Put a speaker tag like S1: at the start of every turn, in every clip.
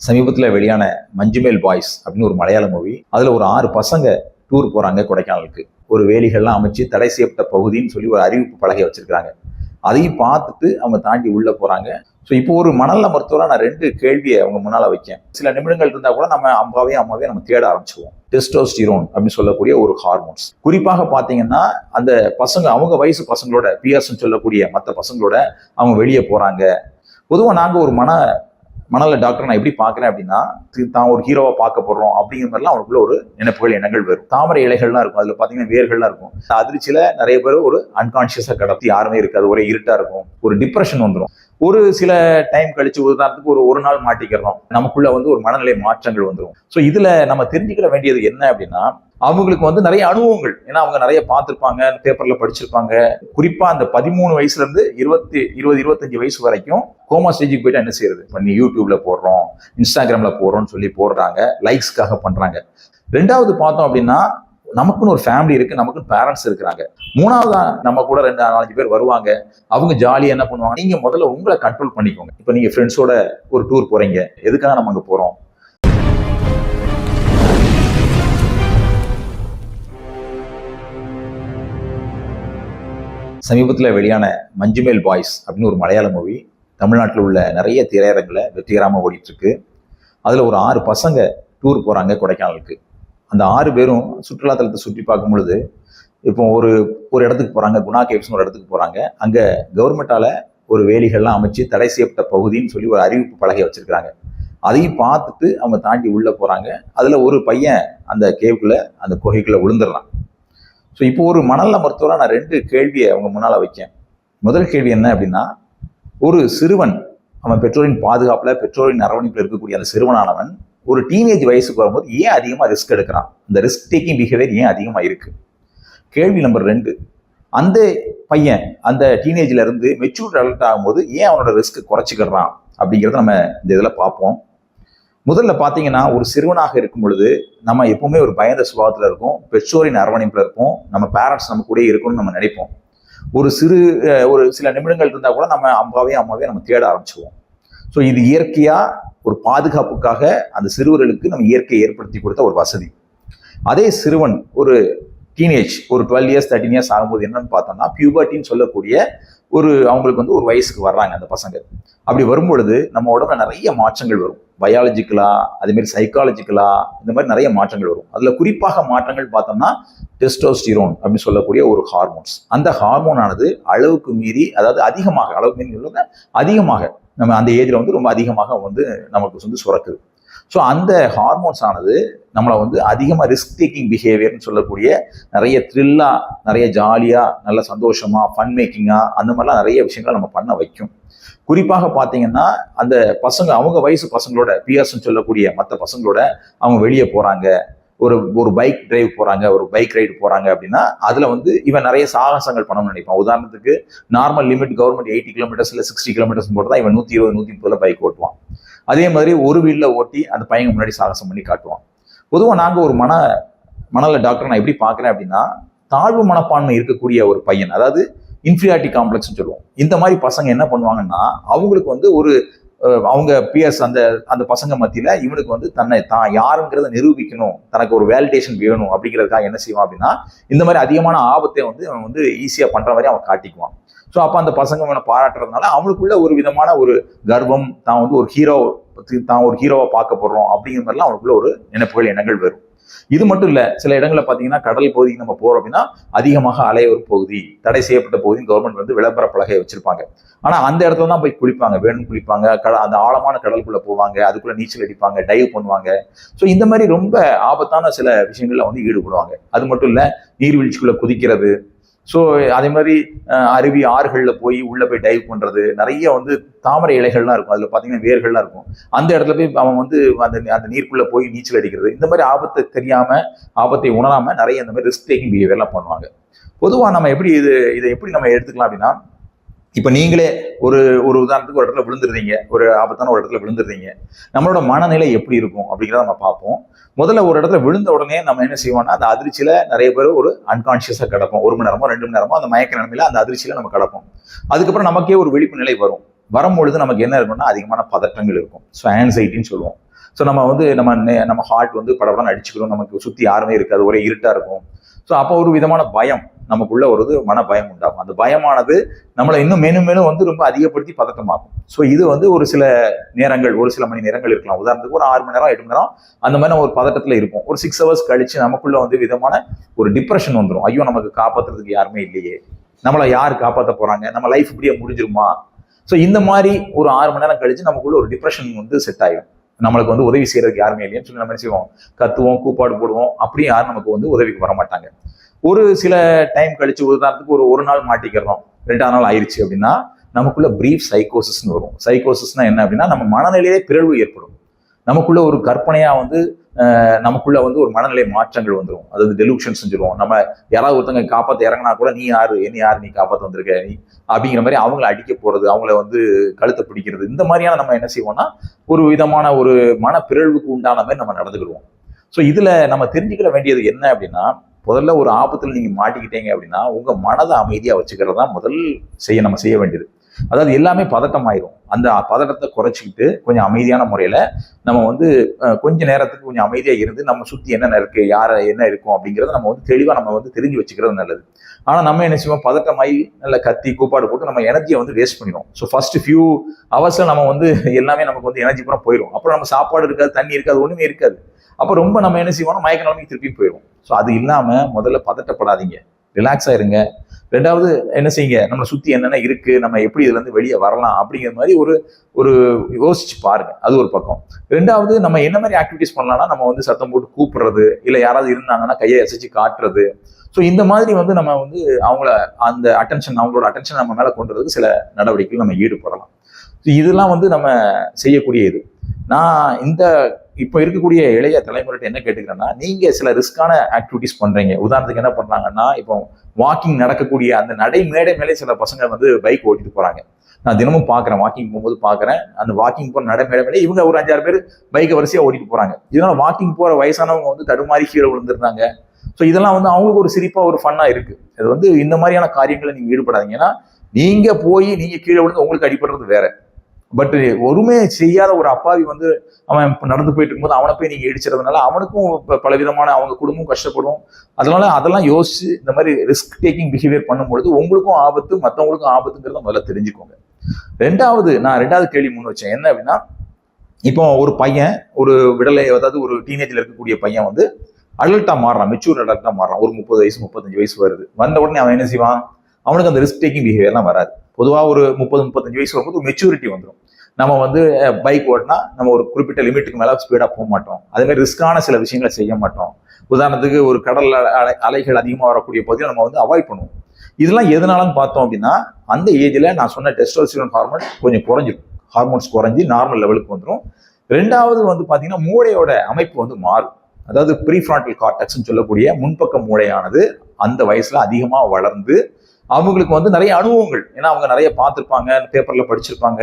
S1: சமீபத்தில் வெளியான மஞ்சுமேல் பாய்ஸ் அப்படின்னு ஒரு மலையாள மூவி அதில் ஒரு ஆறு பசங்க டூர் போகிறாங்க கொடைக்கானலுக்கு. ஒரு வேலிகள்லாம் அமைச்சு தடை செய்யப்பட்ட பகுதின்னு சொல்லி ஒரு அறிவிப்பு பலகை வச்சிருக்காங்க அதையும் பார்த்துட்டு அவங்க தாண்டி உள்ளே போகிறாங்க ஸோ இப்போ ஒரு மணல்ல மருத்துவராக நான் ரெண்டு கேள்வியை அவங்க முன்னால் வைக்கேன். சில நிமிடங்கள் இருந்தால் கூட நம்ம அம்மாவே அம்மாவே நம்ம தேட ஆரம்பிச்சுவோம் டெஸ்டோஸ்டிரோன் அப்படின்னு சொல்லக்கூடிய ஒரு ஹார்மோன்ஸ் குறிப்பாக பார்த்தீங்கன்னா அந்த பசங்க அவங்க வயசு பசங்களோட பிஎஸ்ன்னு சொல்லக்கூடிய மற்ற பசங்களோட அவங்க வெளியே போகிறாங்க பொதுவாக நாங்கள் ஒரு மன மணல டாக்டர் நான் எப்படி பார்க்குறேன் அப்படின்னா தான் ஒரு ஹீரோவை பார்க்க போடுறோம் அப்படிங்கிற மாதிரிலாம் அவனுக்குள்ள ஒரு நினைப்புகள் எண்ணங்கள் வரும். தாமரை இலைகள்லாம் இருக்கும். அதில் பார்த்தீங்கன்னா வேர்கள்லாம் இருக்கும். அதிர்ச்சியில் நிறைய பேர் ஒரு அன்கான்ஷியஸாக கடத்தி யாருமே இருக்காது. ஒரே இருட்டாக இருக்கும். ஒரு டிப்ரெஷன் வந்துடும் ஒரு சில டைம் கழிச்சு உதாரணத்துக்கு ஒரு ஒரு நாள் மாட்டிக்கிறோம். நமக்குள்ள வந்து ஒரு மனநிலை மாற்றங்கள் வந்துடும் ஸோ இதுல நம்ம தெரிஞ்சுக்கிற வேண்டியது என்ன அப்படின்னா அவங்களுக்கு வந்து நிறைய அனுபவங்கள். ஏன்னா அவங்க நிறைய பார்த்துருப்பாங்க பேப்பர்ல படிச்சிருப்பாங்க. குறிப்பா அந்த பதிமூணு வயசுல இருந்து இருபத்தி இருபது இருபத்தஞ்சு வயசு வரைக்கும் கோமா ஸ்டேஜுக்கு போயிட்டு என்ன செய்யறது? பண்ணி நீ யூடியூப்ல போடுறோம் இன்ஸ்டாகிராம்ல போடுறோம்னு சொல்லி போடுறாங்க லைக்ஸ்க்காக பண்றாங்க. ரெண்டாவது பார்த்தோம் அப்படின்னா நமக்குன்னு ஒரு ஃபேமிலி இருக்கு நமக்குன்னு பேரண்ட்ஸ் இருக்கிறாங்க. மூணாவதா நம்ம கூட ரெண்டு நாலஞ்சு பேர் வருவாங்க. அவங்க ஜாலியாக என்ன பண்ணுவாங்க? நீங்க முதல்ல உங்களை கண்ட்ரோல் பண்ணிக்கோங்க. இப்போ நீங்க ஃப்ரெண்ட்ஸோட ஒரு டூர் போறீங்க. எதுக்காக நம்ம அங்கே போறோம்? சமீபத்தில் வெளியான மஞ்சுமேல் பாய்ஸ் அப்படின்னு ஒரு மலையாள மூவி தமிழ்நாட்டில் உள்ள நிறைய திரையரங்கில் வெற்றிகரமாக ஓடிட்டுருக்கு. அதில் ஒரு ஆறு பசங்க டூர் போகிறாங்க கொடைக்கானலுக்கு. அந்த ஆறு பேரும் சுற்றுலாத்தலத்தை சுற்றி பார்க்கும் பொழுது இப்போ ஒரு ஒரு இடத்துக்கு போகிறாங்க குணா கேவ்ஸ்னு ஒரு இடத்துக்கு போகிறாங்க அங்கே கவர்மெண்ட்டால் ஒரு வேலிகள்லாம் அமைச்சு தடை செய்யப்பட்ட பகுதின்னு சொல்லி ஒரு அறிவிப்பு பலகை வச்சுருக்கிறாங்க. அதையும் பார்த்துட்டு அவங்க தாண்டி உள்ளே போகிறாங்க அதில் ஒரு பையன் அந்த கேவுக்குள்ளே அந்த குகைக்குள்ளே விழுந்துடுறான். ஸோ இப்போ ஒரு மணல்ல மருத்துவராக நான் ரெண்டு கேள்வியை அவங்க முன்னால் வைக்கேன். முதல் கேள்வி என்ன அப்படின்னா ஒரு சிறுவன் அவன் பெற்றோரின் பாதுகாப்பில் பெற்றோரின் அரவணைப்பில் இருக்கக்கூடிய அந்த சிறுவனானவன் ஒரு டீனேஜ் வயசுக்கு வரும்போது ஏன் அதிகமாக ரிஸ்க் எடுக்கிறான்? இந்த ரிஸ்க் டேக்கிங் பிஹேவியர் ஏன் அதிகமாக இருக்குது கேள்வி நம்பர் ரெண்டு. அந்த பையன் அந்த டீனேஜ்லேருந்து மெச்சூர் அடல்ட் ஆகும்போது ஏன் அவனோட ரிஸ்க் குறைச்சிக்கிறான் அப்படிங்கிறத நம்ம இந்த இதில் பார்ப்போம். முதல்ல பார்த்தீங்கன்னா ஒரு சிறுவனாக இருக்கும் பொழுது நம்ம எப்பவுமே ஒரு பயந்த சுபாவத்தில் இருக்கும் பெற்றோரின் அரவணைப்பில் இருப்போம். நம்ம பேரண்ட்ஸ் நம்ம கூட இருக்கணும்னு நம்ம நினைப்போம். ஒரு சிறு ஒரு சில நிமிடங்கள் இருந்தால் கூட நம்ம அம்மாவே அம்மாவே நம்ம தேட ஆரம்பிச்சுவோம் ஸோ இது இயற்கையாக ஒரு பாதுகாப்புக்காக அந்த சிறுவர்களுக்கு நம்ம இயற்கையை ஏற்படுத்தி கொடுத்த ஒரு வசதி. அதே சிறுவன் ஒரு டீனேஜ் ஒரு டுவெல் இயர்ஸ் தேர்ட்டின் இயர்ஸ் ஆகும்போது என்னன்னு பார்த்தோம்னா பியூபர்ட்டின்னு சொல்லக்கூடிய ஒரு அவங்களுக்கு வந்து ஒரு வயசுக்கு வர்றாங்க அந்த பசங்க. அப்படி வரும்பொழுது நம்ம உடம்புல நிறைய மாற்றங்கள் வரும். பயாலஜிக்கலா அதேமாரி சைக்காலஜிக்கலா இந்த மாதிரி நிறைய மாற்றங்கள் வரும். அதில் குறிப்பாக மாற்றங்கள் பார்த்தோம்னா டெஸ்டோஸ்டிரோன் அப்படின்னு சொல்லக்கூடிய ஒரு ஹார்மோன்ஸ் அந்த ஹார்மோன் ஆனது அளவுக்கு மீறி அதாவது அதிகமாக அளவுக்கு மீறி அதிகமாக நம்ம அந்த ஏஜில் வந்து ரொம்ப அதிகமாக வந்து நமக்கு வந்து சுரக்குது. ஸோ அந்த ஹார்மோன்ஸ் ஆனது நம்மளை வந்து அதிகமாக ரிஸ்க் டேக்கிங் பிஹேவியர்னு சொல்லக்கூடிய நிறைய த்ரில்லாக நிறைய ஜாலியாக நல்ல சந்தோஷமாக ஃபன் மேக்கிங்காக அந்த மாதிரிலாம் நிறைய விஷயங்களை நம்ம பண்ண வைக்கும். குறிப்பாக பார்த்தீங்கன்னா அந்த பசங்க அவங்க வயசு பசங்களோட பியர்ஸ்ன்னு சொல்லக்கூடிய மற்ற பசங்களோட அவங்க வெளியே போகிறாங்க ஒரு ஒரு பைக் டிரைவ் போகிறாங்க ஒரு பைக் ரைடு போகிறாங்க அப்படின்னா அதில் வந்து இவன் நிறைய சாகசங்கள் பண்ணணும்னு நினைப்பான். உதாரணத்துக்கு normal limit government eighty kilometres இல்லை சிக்ஸ்டி கிலோமீட்டர்ஸ் போட்டு தான் இவன் நூற்றி இருபது நூற்றி முப்பதில் பைக் ஓட்டுவான். அதே மாதிரி ஒரு வீலில் ஓட்டி அந்த பையன் முன்னாடி சாகசம் பண்ணி காட்டுவான். பொதுவாக நாங்கள் ஒரு மன மணல டாக்டர் நான் எப்படி பார்க்குறேன் அப்படின்னா தாழ்வு மனப்பான்மை இருக்கக்கூடிய ஒரு பையன் அதாவது இன்ஃபீரியாரிட்டி காம்ப்ளெக்ஸ்னு சொல்லுவோம். இந்த மாதிரி பசங்க என்ன பண்ணுவாங்கன்னா அவங்களுக்கு வந்து ஒரு அவங்க பிஎஸ் அந்த அந்த பசங்க மத்தியில இவனுக்கு வந்து தன்னை தான் யாருங்கிறத நிரூபிக்கணும். தனக்கு ஒரு வேலிடேஷன் வேணும் அப்படிங்கிறதுக்காக என்ன செய்வான் அப்படின்னா இந்த மாதிரி அதிகமான ஆபத்தை வந்து அவன் வந்து ஈஸியாக பண்ற மாதிரி அவன் காட்டிக்குவான். ஸோ அப்போ அந்த பசங்க அவனை பாராட்டுறதுனால அவனுக்குள்ள ஒரு விதமான ஒரு கர்வம் தான் வந்து ஒரு ஹீரோ தான் ஒரு ஹீரோவை பார்க்க போடுறோம் அப்படிங்கிற மாதிரிலாம் அவனுக்குள்ள ஒரு நினைப்புகள் எண்ணங்கள் வரும். இது மட்டும் இல்ல சில இடங்களில் பாத்தீங்கன்னா கடல் பகுதிக்கு நம்ம போறோம் அப்படின்னா அதிகமாக அலைய ஒரு பகுதி தடை செய்யப்பட்ட பகுதி கவர்மெண்ட் வந்து விளம்பர பலகை வச்சிருப்பாங்க. ஆனா அந்த இடத்துல தான் போய் குளிப்பாங்க வேணும் குளிப்பாங்க கட- அந்த ஆழமான கடலுக்குள்ள போவாங்க அதுக்குள்ள நீச்சல் அடிப்பாங்க டைவ் பண்ணுவாங்க. ஸோ இந்த மாதிரி ரொம்ப ஆபத்தான சில விஷயங்கள்ல வந்து ஈடுபடுவாங்க. அது மட்டும் இல்ல நீர்வீழ்ச்சிக்குள்ள குதிக்கிறது ஸோ அதே மாதிரி அருவி ஆறுகளில் போய் உள்ளே போய் டைவ் பண்ணுறது நிறைய வந்து தாமரை இலைகள்லாம் இருக்கும். அதில் பார்த்தீங்கன்னா வேர்கள்லாம் இருக்கும். அந்த இடத்துல போய் அவன் வந்து அந்த அந்த நீருக்குள்ளே போய் நீச்சல் அடிக்கிறது. இந்த மாதிரி ஆபத்தை தெரியாமல் ஆபத்தை உணராமல் நிறைய இந்த மாதிரி ரிஸ்க் டேக்கிங் பிஹேவியர்லாம் பண்ணுவாங்க. பொதுவாக நம்ம எப்படி இது இதை எப்படி நம்ம எடுத்துக்கலாம் அப்படின்னா இப்போ நீங்களே ஒரு ஒரு உதாரணத்துக்கு ஒரு இடத்துல விழுந்துருந்தீங்க ஒரு ஆபத்தான ஒரு இடத்துல விழுந்துருந்தீங்க நம்மளோட மனநிலை எப்படி இருக்கும் அப்படிங்கிறத நம்ம பார்ப்போம். முதல்ல ஒரு இடத்துல விழுந்த உடனே நம்ம என்ன செய்வோம்னா அந்த அதிர்ச்சியில நிறைய பேர் ஒரு அன்கான்ஷியஸாக கிடப்போம். ஒரு மணி நேரமோ ரெண்டு மணி நேரமோ அந்த மயக்க நிலைமையில அந்த அதிர்ச்சியில நம்ம கிடப்போம். அதுக்கப்புறம் நமக்கே ஒரு விழிப்பு நிலை வரும். வரும்பொழுது நமக்கு என்ன இருக்கும்னா அதிகமான பதட்டங்கள் இருக்கும். ஸோ ஆன்சைட்டின்னு சொல்லுவோம். ஸோ நம்ம வந்து நம்ம நே- நம்ம ஹார்ட் வந்து படப்படம் அடிச்சுக்கணும். நமக்கு சுற்றி யாருமே இருக்காது. ஒரே இருட்டாக இருக்கும். ஸோ அப்போ ஒரு விதமான பயம் நமக்குள்ள ஒரு மன பயம் உண்டாகும். அந்த பயமானது நம்மளை இன்னும் மேலும் மேலும் வந்து ரொம்ப அதிகப்படுத்தி பதட்டமாகும் ஸோ இது வந்து ஒரு சில நேரங்கள் ஒரு சில மணி நேரங்கள் இருக்கலாம். உதாரணத்துக்கு ஒரு ஆறு மணி நேரம் எட்டு மணி நேரம் அந்த மாதிரி நம்ம ஒரு பதட்டத்தில் இருப்போம். ஒரு சிக்ஸ் ஹவர்ஸ் கழிச்சு நமக்குள்ள வந்து விதமான ஒரு டிப்ரெஷன் வந்துடும் ஐயோ நமக்கு காப்பாத்துறதுக்கு யாருமே இல்லையே. நம்மளை யார் காப்பாற்ற போறாங்க? நம்ம லைஃப் இப்படியே முடிஞ்சிருமா? ஸோ இந்த மாதிரி ஒரு ஆறு மணி நேரம் கழிச்சு நமக்குள்ள ஒரு டிப்ரெஷன் வந்து செட் ஆகிடும் நம்மளுக்கு வந்து உதவி செய்யறதுக்கு யாருமே இல்லைன்னு சொல்லி நம்ம என்ன செய்வோம்? கத்துவோம் கூப்பாடு போடுவோம். அப்படியும் யாரும் நமக்கு வந்து உதவிக்கு வர மாட்டாங்க. ஒரு சில டைம் கழிச்சு உதாரணத்துக்கு ஒரு ஒரு நாள் மாட்டிக்கிறோம். ரெண்டாவது நாள் ஆயிடுச்சு அப்படின்னா நமக்குள்ள பிரீஃப் சைக்கோசிஸ்னு வரும். சைக்கோசிஸ்னா என்ன அப்படின்னா நம்ம மனநிலையிலே பிறழ்வு ஏற்படும். நமக்குள்ள ஒரு கற்பனையா வந்து நமக்குள்ள வந்து ஒரு மனநிலை மாற்றங்கள் வந்துடும் அதாவது டெலூஷன்ஸ் சொல்லுவோம் நம்ம யாராவது ஒருத்தங்க காப்பாற்ற இறங்கினா கூட நீ யாரு? என்ன யாரு? நீ காப்பாற்ற வந்திருக்க? நீ அப்படிங்கிற மாதிரி அவங்கள அடிக்க போறது அவங்கள வந்து கழுத்தை பிடிக்கிறது. இந்த மாதிரியான நம்ம என்ன செய்வோம்னா ஒரு விதமான ஒரு மன பிறழ்வுக்கு உண்டான மாதிரி நம்ம நடந்துக்கிடுவோம். ஸோ இதுல நம்ம தெரிஞ்சுக்கிற வேண்டியது என்ன அப்படின்னா முதல்ல ஒரு ஆபத்தில் நீங்க மாட்டிக்கிட்டீங்க அப்படின்னா உங்க மனதை அமைதியா வச்சுக்கிறது தான் முதல் செய்ய நம்ம செய்ய வேண்டியது. அதாவது எல்லாமே பதட்டம் ஆயிரும் அந்த பதட்டத்தை குறைச்சிக்கிட்டு கொஞ்சம் அமைதியான முறையில நம்ம வந்து கொஞ்ச நேரத்துக்கு கொஞ்சம் அமைதியா இருந்து நம்ம சுத்தி என்னென்ன இருக்கு யார என்ன இருக்கும் அப்படிங்கறத நம்ம வந்து தெளிவா நம்ம வந்து தெரிஞ்சு வச்சுக்கிறது நல்லது. ஆனா நம்ம என்ன செய்வோம்? பதட்டமாயி நல்ல கத்தி கூப்பாடு போட்டு நம்ம எனர்ஜியை வந்து வேஸ்ட் பண்ணிடுவோம். ஸோ ஃபர்ஸ்ட் ஃபியூ ஹவர்ஸ்ல நம்ம வந்து எல்லாமே நமக்கு வந்து எனர்ஜி பூரா போயிடும் அப்புறம் நம்ம சாப்பாடு இருக்காது தண்ணி இருக்காது ஒண்ணுமே இருக்காது. அப்போ ரொம்ப நம்ம என்ன செய்வோம்னா மயக்க நிலைமைக்கு திருப்பி போயிடும் ஸோ அது இல்லாம முதல்ல பதட்டப்படாதீங்க. ரிலாக்ஸ் இருங்க. ரெண்டாவது என்ன செய்யுங்க? நம்மளை சுற்றி என்னென்ன இருக்குது நம்ம எப்படி இதுலேருந்து வெளியே வரலாம்? அப்படிங்கிற மாதிரி ஒரு ஒரு யோசிச்சு பாருங்க. அது ஒரு பக்கம். ரெண்டாவது நம்ம என்ன மாதிரி ஆக்டிவிட்டிஸ் பண்ணலாம்னா நம்ம வந்து சத்தம் போட்டு கூப்பிடுறது இல்லை யாராவது இருந்தாங்கன்னா கையை அசைச்சு காட்டுறது. ஸோ இந்த மாதிரி வந்து நம்ம வந்து அவங்கள அந்த அட்டென்ஷன் அவங்களோட அட்டென்ஷன் நம்ம மேலே கொண்டு வரதுக்கு சில நடவடிக்கைகள் நம்ம ஈடுபடலாம். ஸோ இதெல்லாம் வந்து நம்ம செய்யக்கூடிய இது. நான் இந்த இப்போ இருக்கக்கூடிய இளைய தலைமுறைகிட்ட என்ன கேட்டுக்கிறேன்னா நீங்கள் சில ரிஸ்கான ஆக்டிவிட்டிஸ் பண்ணுறீங்க உதாரணத்துக்கு என்ன பண்ணுறாங்கன்னா இப்போ வாக்கிங் நடக்கக்கூடிய அந்த நடை மேடை மேலே சில பசங்க வந்து பைக் ஓட்டிட்டு போகிறாங்க நான் தினமும் பார்க்குறேன் வாக்கிங் போகும்போது பார்க்குறேன் அந்த வாக்கிங் போகிற நடை மேடை மேலே இவங்க ஒரு அஞ்சாறு பேர் பைக்கை வரிசையாக ஓட்டிட்டு போகிறாங்க இதனால் வாக்கிங் போகிற வயசானவங்க வந்து தடுமாறி கீழே விழுந்திருந்தாங்க. ஸோ இதெல்லாம் வந்து அவங்களுக்கு ஒரு சிரிப்பாக ஒரு ஃபன்னாக இருக்குது அது வந்து இந்த மாதிரியான காரியங்களை நீங்கள் ஈடுபடாதீங்கன்னா நீங்கள் போய் நீங்கள் கீழே விழுந்து உங்களுக்கு அடிபடுறது வேற. பட் ஒருமே செய்யாத ஒரு அப்பாவி வந்து அவன் நடந்து போயிட்டு இருக்கும்போது அவனை போய் நீங்கள் இடிச்சிடறதுனால அவனுக்கும் இப்ப பலவிதமான அவங்க குடும்பம் கஷ்டப்படும். அதனால அதெல்லாம் யோசிச்சு இந்த மாதிரி ரிஸ்க் டேக்கிங் பிஹேவியர் பண்ணும்பொழுது உங்களுக்கும் ஆபத்து மற்றவங்களுக்கும் ஆபத்துங்கிறத முதல்ல தெரிஞ்சுக்கோங்க. ரெண்டாவது நான் ரெண்டாவது கேள்வி முன் வச்சேன். என்ன அப்படின்னா இப்போ ஒரு பையன் ஒரு விடலை அதாவது ஒரு டீனேஜில் இருக்கக்கூடிய பையன் வந்து அடல்ட்டாக மாறுறான் மெச்சூர் அடல்ட்டாக மாறுறான். ஒரு முப்பது வயசு முப்பத்தஞ்சு வயசு வருது. வந்த உடனே அவன் என்ன செய்வான்? அவனுக்கு அந்த ரிஸ்க் டேக்கிங் பிஹேவியர்லாம் வராது. பொதுவாக ஒரு முப்பது முப்பத்தஞ்சு வயசு வரும்போது மெச்சூரிட்டி வந்துடும் நம்ம வந்து பைக் ஓட்டினா நம்ம ஒரு குறிப்பிட்ட லிமிட்டுக்கு மேலே ஸ்பீடாக போக மாட்டோம். அதேமாதிரி ரிஸ்க்கான ரிஸ்கான சில விஷயங்களை செய்ய மாட்டோம். உதாரணத்துக்கு ஒரு கடல் அலை- அலைகள் அதிகமாக வரக்கூடிய பகுதியை நம்ம வந்து அவாய்ட் பண்ணுவோம். இதெல்லாம் எதனாலன்னு பார்த்தோம் அப்படின்னா அந்த ஏஜில் நான் சொன்ன டெஸ்டோஸ்டிரோன் ஹார்மோன் கொஞ்சம் குறைஞ்சிடும் ஹார்மோன்ஸ் குறைஞ்சி நார்மல் லெவலுக்கு வந்துடும் ரெண்டாவது வந்து பார்த்தீங்கன்னா மூளையோட அமைப்பு வந்து மாறும். அதாவது ப்ரீஃப்ரான்டல் கார்டெக்ஸ்னு சொல்லக்கூடிய முன்பக்க மூளையானது அந்த வயசில் அதிகமாக வளர்ந்து அவங்களுக்கு வந்து நிறைய அனுபவங்கள். ஏன்னா அவங்க நிறைய பார்த்துருப்பாங்க பேப்பர்ல படிச்சிருப்பாங்க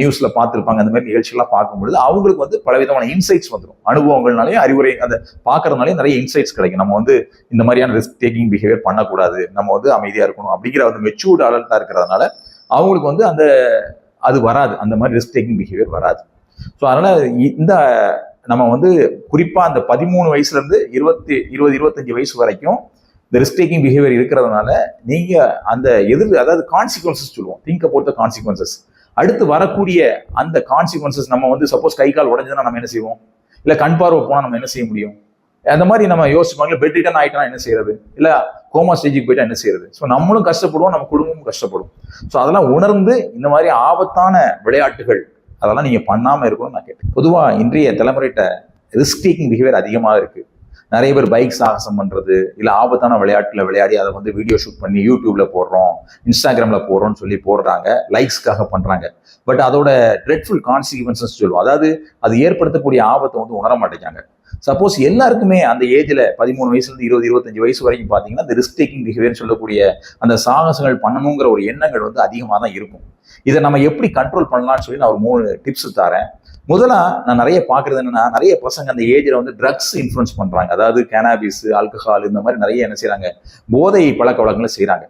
S1: நியூஸ்ல பார்த்துருப்பாங்க அந்த மாதிரி நிகழ்ச்சியெல்லாம் பார்க்கும்பொழுது அவங்களுக்கு வந்து பலவிதமான இன்சைட்ஸ் வந்துடும் அனுபவங்கள்னாலையும் அறிவுரை அந்த பார்க்கறதுனாலையும் நிறைய இன்சைட்ஸ் கிடைக்கும். நம்ம வந்து இந்த மாதிரியான ரிஸ்க் டேக்கிங் பிஹேவியர் பண்ணக்கூடாது. நம்ம வந்து அமைதியா இருக்கணும் அப்படிங்கிற அந்த மெச்சூர்டு அலர்ட்டா இருக்கிறதுனால அவங்களுக்கு வந்து அந்த அது வராது. அந்த மாதிரி ரிஸ்க் டேக்கிங் பிஹேவியர் வராது. ஸோ அதனால இந்த நம்ம வந்து குறிப்பா அந்த பதிமூணு வயசுல இருந்து இருபத்தி இருபது இருபத்தஞ்சு வயசு வரைக்கும் இந்த ரிஸ்க் டேக்கிங் பிஹேவியர் இருக்கிறதுனால நீங்க அந்த எதிர் அதாவது கான்சிக்வன்சஸ் சொல்லுவோம். திங்க் பொறுத்த கான்சிக்வன்சஸ் அடுத்து வரக்கூடிய அந்த கான்சிக்வன்சஸ் நம்ம வந்து சப்போஸ் கை கால் உடஞ்சதுன்னா நம்ம என்ன செய்வோம்? இல்லை கண் பார்வை போனால் நம்ம என்ன செய்ய முடியும்? அந்த மாதிரி நம்ம யோசிப்பாங்களே பெட் ரிட்டன் ஆயிட்டா என்ன செய்யறது? இல்லை கோமா ஸ்டேஜுக்கு போயிட்டா என்ன செய்யறது? ஸோ நம்மளும் கஷ்டப்படுவோம் நம்ம குடும்பமும் கஷ்டப்படும். ஸோ அதெல்லாம் உணர்ந்து இந்த மாதிரி ஆபத்தான விளையாட்டுகள் அதெல்லாம் நீங்கள் பண்ணாமல் இருக்கணும்னு நான் கேட்டேன். பொதுவாக இன்றைய தலைமுறைகிட்ட ரிஸ்க் டேக்கிங் பிஹேவியர் அதிகமாக இருக்குது நிறைய பேர் பைக் சாகசம் பண்றது இல்லை ஆபத்தான விளையாட்டில் விளையாடி அதை வந்து வீடியோ ஷூட் பண்ணி யூடியூப்ல போடுறோம் இன்ஸ்டாகிராமில் போடுறோம்னு சொல்லி போடுறாங்க லைக்ஸ்க்காக பண்றாங்க. பட் அதோட ட்ரெட்ஃபுல் கான்சிக்வன்சஸ் சொல்லுவோம். அதாவது அது ஏற்படுத்தக்கூடிய ஆபத்தை வந்து உணர மாட்டேங்காங்க சப்போஸ் எல்லாருக்குமே அந்த ஏஜ்ல பதிமூணு வயசுலேருந்து இருபது இருபத்தஞ்சு வயசு வரைக்கும் பார்த்தீங்கன்னா இந்த ரிஸ்க் டேக்கிங் பிஹேவியர் சொல்லக்கூடிய அந்த சாகசங்கள் பண்ணணுங்கிற ஒரு எண்ணங்கள் வந்து அதிகமாக தான் இருக்கும். இதை நம்ம எப்படி கண்ட்ரோல் பண்ணலாம்னு சொல்லி நான் ஒரு மூணு டிப்ஸ் தரேன். முதலா நான் நிறைய பார்க்குறது என்னன்னா நிறைய பசங்க அந்த ஏஜ்ல வந்து ட்ரக்ஸ் இன்ஃப்ளூன்ஸ் பண்றாங்க. அதாவது கேனாபிஸ் ஆல்கஹால் இந்த மாதிரி நிறைய என்ன செய்கிறாங்க போதை பழக்க வழக்கங்களை செய்றாங்க.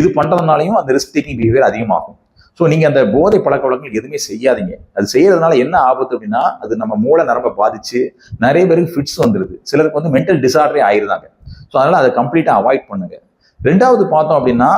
S1: இது பண்றதுனாலையும் அந்த ரிஸ்க் டேக்கிங் பிஹேவியர் அதிகமாகும். ஸோ நீங்க அந்த போதை பழக்க வழக்கங்கள் எதுவுமே செய்யாதீங்க. அது செய்யறதுனால என்ன ஆபத்து அப்படின்னா அது நம்ம மூளை நரம்பை பாதிச்சு நிறைய பேருக்கு ஃபிட்ஸ் வந்துருது. சிலருக்கு வந்து மென்டல் டிசார்டரே ஆயிருந்தாங்க ஸோ அதனால அதை கம்ப்ளீட்டா அவாய்ட் பண்ணுங்க. ரெண்டாவது பார்த்தோம் அப்படின்னா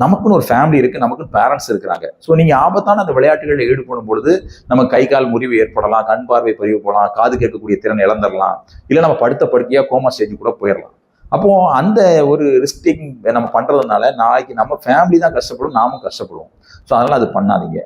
S1: நமக்குன்னு ஒரு ஃபேமிலி இருக்கு நமக்குன்னு பேரண்ட்ஸ் இருக்கிறாங்க. ஸோ நீங்க ஆபத்தான அந்த விளையாட்டுகளில் ஈடுபடும் பொழுது நம்ம கை கால் முறிவு ஏற்படலாம் கண் பார்வை பறிவு போகலாம் காது கேட்கக்கூடிய திறன் இழந்துடலாம் இல்லை நம்ம படுத்த படுக்கையா கோமா ஸ்டேஜ் கூட போயிடலாம். அப்போ அந்த ஒரு ரிஸ்டிங் நம்ம பண்றதுனால நாளைக்கு நம்ம ஃபேமிலி தான் கஷ்டப்படும் நாமும் கஷ்டப்படுவோம். ஸோ அதனால அது பண்ணாதீங்க.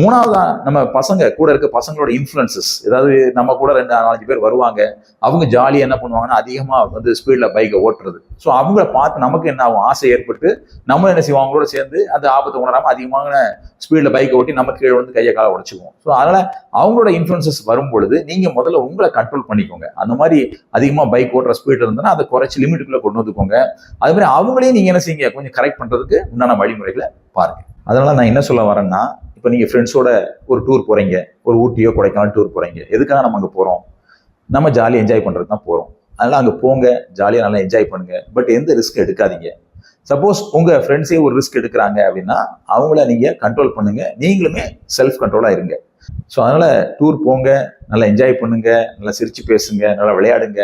S1: மூணாவதா நம்ம பசங்க கூட இருக்க பசங்களோட இன்ஃப்ளூயன்சஸ் ஏதாவது நம்ம கூட ரெண்டு நாலஞ்சு பேர் வருவாங்க. அவங்க ஜாலியாக என்ன பண்ணுவாங்கன்னா அதிகமாக வந்து ஸ்பீடில் பைக்கை ஓட்டுறது. ஸோ அவங்கள பார்த்து நமக்கு என்ன ஆகும்? ஆசை ஏற்பட்டு நம்ம என்ன செய்வோம்? அவங்களோட சேர்ந்து அந்த ஆபத்தை உணராமல் அதிகமான ஸ்பீடில் பைக்கை ஓட்டி நம்ம கீழே வந்து கையை காலை உடச்சிக்குவோம். ஸோ அதனால் அவங்களோட இன்ஃப்ளூன்சஸ் வரும் பொழுது நீங்கள் முதல்ல உங்களை கண்ட்ரோல் பண்ணிக்கோங்க. அந்த மாதிரி அதிகமாக பைக் ஓட்டுற ஸ்பீட் இருந்ததுன்னா அதை குறைச்சி லிமிட்டுக்குள்ளே கொண்டு வந்துக்கோங்க. அது மாதிரி அவங்களையும் நீங்கள் என்ன செய்யுங்க? கொஞ்சம் கரெக்ட் பண்ணுறதுக்கு உண்டான வழிமுறைகளை பாருங்க. அதனால் நான் என்ன சொல்ல வரேன்னா இப்போ நீங்கள் ஃப்ரெண்ட்ஸோட ஒரு டூர் போகிறீங்க ஒரு ஊட்டியோ கொடைக்கானல் டூர் போகிறீங்க எதுக்காக நம்ம அங்கே போகிறோம் நம்ம ஜாலியாக என்ஜாய் பண்ணுறது தான் போகிறோம் அதனால் அங்கே போங்க. ஜாலியாக நல்லா என்ஜாய் பண்ணுங்கள் பட் எந்த ரிஸ்க் எடுக்காதீங்க. சப்போஸ் உங்கள் ஃப்ரெண்ட்ஸே ஒரு ரிஸ்க் எடுக்கிறாங்க அப்படின்னா அவங்கள நீங்கள் கண்ட்ரோல் பண்ணுங்கள் நீங்களுமே செல்ஃப் கண்ட்ரோலாக இருங்க. ஸோ அதனால் டூர் போங்க. நல்லா என்ஜாய் பண்ணுங்கள் நல்லா சிரித்து பேசுங்க. நல்லா விளையாடுங்க.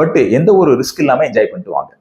S1: பட் எந்த ஒரு ரிஸ்க் இல்லாமல் என்ஜாய் பண்ணிட்டு வாங்க.